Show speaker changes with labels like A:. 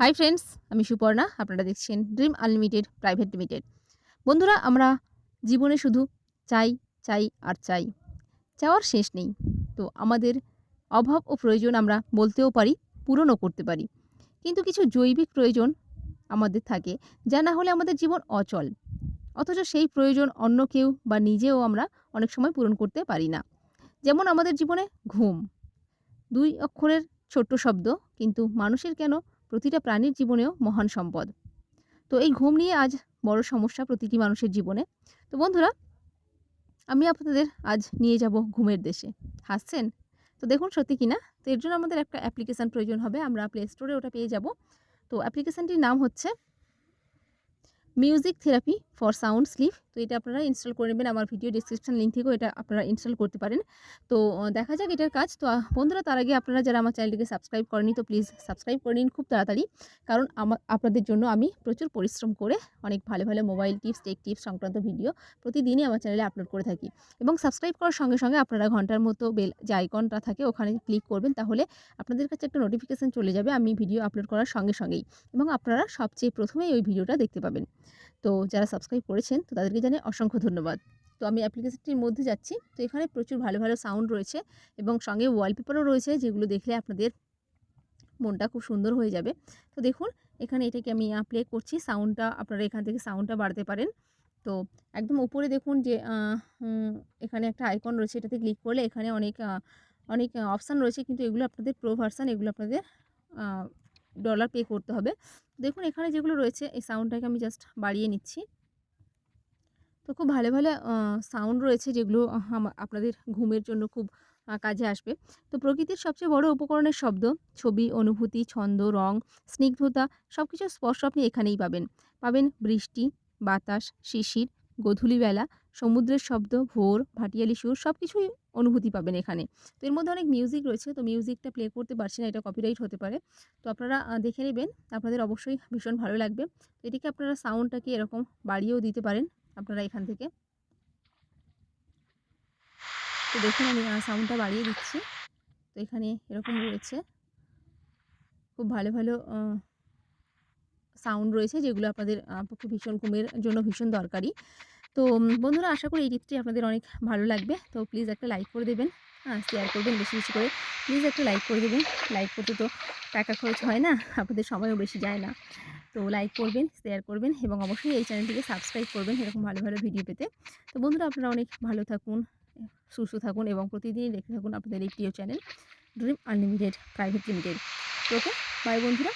A: Hi friends আমি সুপর্ণা, আপনারা দেখছেন ড্রিম আনলিমিটেড প্রাইভেট লিমিটেড বন্ধুরা, আমরা জীবনে শুধু চাই চাই আর চাই, চাওয়ার শেষ নেই। তো আমাদের অভাব ও প্রয়োজন আমরা বলতেও পারি, পূরণও করতে পারি। কিন্তু কিছু জৈবিক প্রয়োজন আমাদের থাকে, যা না হলে আমাদের জীবন অচল। অথচ সেই প্রয়োজন অন্য কেউ বা নিজেও আমরা অনেক সময় পূরণ করতে পারি না। যেমন আমাদের জীবনে ঘুম, দুই অক্ষরের ছোট্ট শব্দ, কিন্তু মানুষের কেন প্রতিটা প্রাণীর জীবনেও মহান সম্পদ। তো এই ঘুম নিয়ে আজ বড় সমস্যা প্রতিটি মানুষের জীবনে। তো বন্ধুরা, আমি আপনাদের আজ নিয়ে যাব ঘুমের দেশে। হাসছেন? তো দেখুন সত্যি কি না তো এর জন্য আমাদের একটা অ্যাপ্লিকেশান প্রয়োজন হবে। আমরা প্লে স্টোরে ওটা পেয়ে যাব। তো অ্যাপ্লিকেশানটির নাম হচ্ছে music therapy for sound sleep তো এটা আপনারা ইনস্টল করে নেবেন। আমার ভিডিও ডিসক্রিপশন লিঙ্ক থেকেও এটা আপনারা ইনস্টল করতে পারেন। তো দেখা যাক এটার কাজ। তো বন্ধুরা, তার আগে আপনারা যারা আমার চ্যানেলটিকে সাবস্ক্রাইব করেনি তো প্লিজ সাবস্ক্রাইব করে নিন খুব তাড়াতাড়ি। কারণ আমার আপনাদের জন্য আমি প্রচুর পরিশ্রম করে অনেক ভালো ভালো মোবাইল টিপস টেক টিপস সংক্রান্ত ভিডিও প্রতিদিনই আমার চ্যানেলে আপলোড করে থাকি। এবং সাবস্ক্রাইব করার সঙ্গে সঙ্গে আপনারা ঘণ্টার মতো বেল যে আইকনটা থাকে, ওখানে ক্লিক করবেন। তাহলে আপনাদের কাছে একটা নোটিফিকেশান চলে যাবে, আমি ভিডিও আপলোড করার সঙ্গে, সঙ্গেই। এবং আপনারা সবচেয়ে প্রথমেই ওই ভিডিওটা দেখতে পাবেন। তো যারা সাবস্ক্রাইব করেছেন, তো তাদেরকে জানাই অসংখ্য ধন্যবাদ। তো আমি অ্যাপ্লিকেশনটির মধ্যে যাচ্ছি। তো এখানে প্রচুর ভালো ভালো সাউন্ড রয়েছে এবং সঙ্গে ওয়ালপেপারও রয়েছে যেগুলো দেখলে আপনাদের মনটা খুব সুন্দর হয়ে যাবে। তো দেখুন, এখানে এটাকে আমি প্লে করছি। সাউন্ডটা আপনারা এখান থেকে সাউন্ডটা বাড়াতে পারেন। তো একদম উপরে দেখুন যে এখানে একটা আইকন রয়েছে। এটাতে ক্লিক করলে এখানে অনেক অনেক অপশান রয়েছে। কিন্তু এগুলো আপনাদের প্রো ভার্সান এগুলো আপনাদের ডলার পে করতে হবে। দেখুন, এখানে যেগুলো রয়েছে, এই সাউন্ডটাকে আমি জাস্ট বাড়িয়ে নিচ্ছি। তো খুব ভালো ভালো সাউন্ড রয়েছে যেগুলো আপনাদের ঘুমের জন্য খুব কাজে আসবে। তো প্রকৃতির সবচেয়ে বড় উপকরণের শব্দ, ছবি, অনুভূতি, ছন্দ, রং, স্নিগ্ধতা সব কিছুর স্পর্শ আপনি এখানেই পাবেন। পাবেন বৃষ্টি, বাতাস, শিশির গধূলিবেলা সমুদ্রের শব্দ, ভোর, ভাটিয়ালি, সুর সব কিছুই অনুভূতি পাবেন এখানে। তো এর মধ্যে অনেক মিউজিক রয়েছে, তো মিউজিকটা প্লে করতে পারছি না, এটা কপিরাইট হতে পারে। তো আপনারা দেখে নেবেন, আপনাদের অবশ্যই ভীষণ ভালো লাগবে। এটিকে আপনারা সাউন্ডটাকে এরকম বাড়িয়েও দিতে পারেন আপনারা এখান থেকে। তো দেখুন আমি সাউন্ডটা বাড়িয়ে দিচ্ছি। তো এখানে এরকম রয়েছে। খুব ভালো ভালো সাউন্ড রয়েছে যেগুলো আপনাদের পক্ষে ভীষণ ঘুমের জন্য ভীষণ দরকারি। তো বন্ধুরা আশা করি এই টিপসটি আপনাদের অনেক ভালো লাগবে। তো প্লিজ একটা লাইক করে দেবেন হ্যাঁ শেয়ার করবেন বেশি বেশি করে। প্লিজ একটা লাইক করে দেবেন। লাইক করতে তো টাকা খরচ হয় না, আপনাদের সময়ও বেশি যায় না। তো লাইক করবেন, শেয়ার করবেন এবং অবশ্যই এই চ্যানেলটিকে সাবস্ক্রাইব করবেন এরকম ভালো ভালো ভিডিও পেতে। তো বন্ধুরা আপনারা অনেক ভালো থাকুন, সুস্থ থাকুন এবং প্রতিদিনই দেখতে থাকুন আপনাদের এই প্রিয় channel dream unlimited private limited okay bye বন্ধুরা।